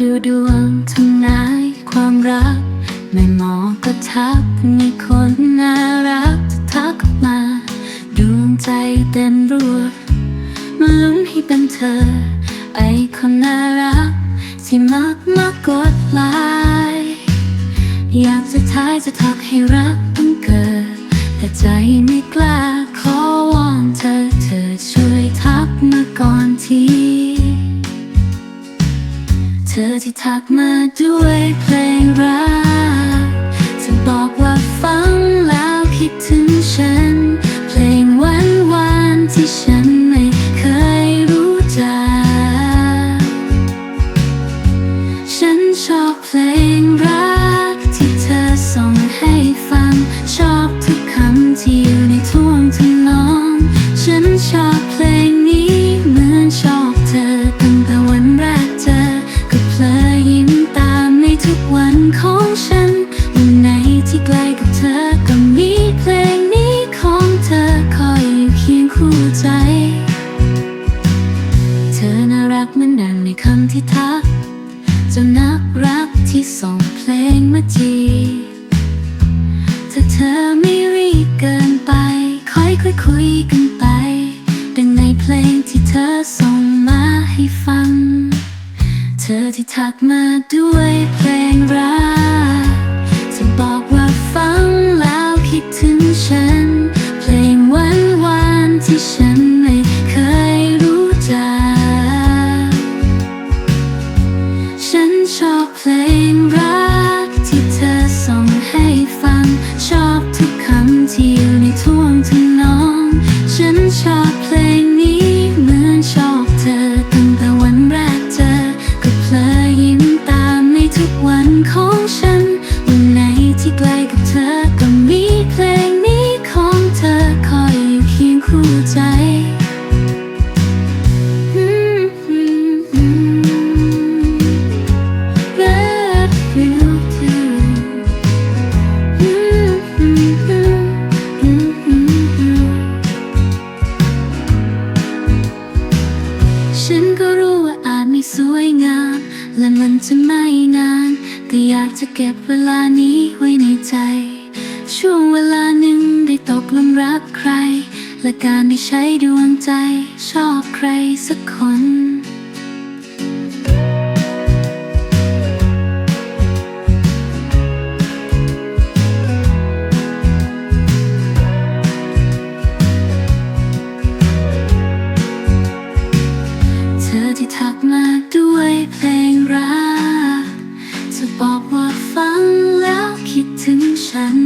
ดูดวงทำนายความรักแม่หมอก็ทักมีคนน่ารักทักมา ดวงใจเต้นรัวมาลุ้นให้เป็นเธอ ไอคนน่ารัก ที่มักมากดไลค์อยากจะท้ายจะทักให้รักต้องเกิด แต่ใจไม่กล้าขอวอนเธอเธอช่วยทักมาก่อนที เธอที่ทักมาด้วยเพลงรักจะบอกว่าฟังแล้วคิดถึงฉัน เพลงหวานหวานๆที่ฉันไม่เคยรู้จัก ฉันชอบเพลงรักที่เธอส่งให้ฟัง ชอบทุกคำที่ักเจ้านักรักที่ส่งเพลงมาจีถ้าเธอไม่รีบเกินไป ค่อยค่อยคุยกันไป ดังในเพลงที่เธอส่งมาให้ฟัง เธอที่ทักมาด้วยเพลงรักจะบอกว่าฟังแล้วคิดถึงฉัน ชอบเพลงรักที่เธอส่งให้ฟัง ชอบทุกคำที่อยู่ในท่วงทำนอง ฉันชอบเพลงนี้เหมือนชอบเธอตั้งแต่วันแรกเจอก็เพลอยิ้มตามในทุกวันของ ฉันก็รู้ว่าอาจไม่สวยงามและมันจะไม่นานแต่อยากจะเก็บเวลานี้ไว้ในใจ ช่วงเวลาหนึ่งได้ตกลุมรักใคร และการได้ใช้ดวงใจชอบใครสักคน ฉัน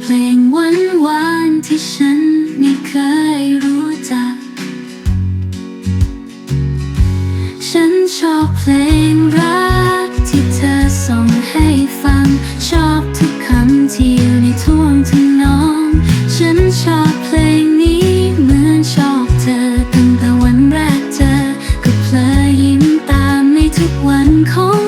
เพลงหวานหวานๆที่ฉันไม่เคยรู้จัก ฉันชอบเพลงรักที่เธอส่งให้ฟัง ชอบทุกคำที่อยู่ในท่วงทำนอง ฉันชอบเพลงนี้เหมือนชอบเธอตั้งแต่วันแรกเจอก็เพลอยิ้มตามในทุกวันของ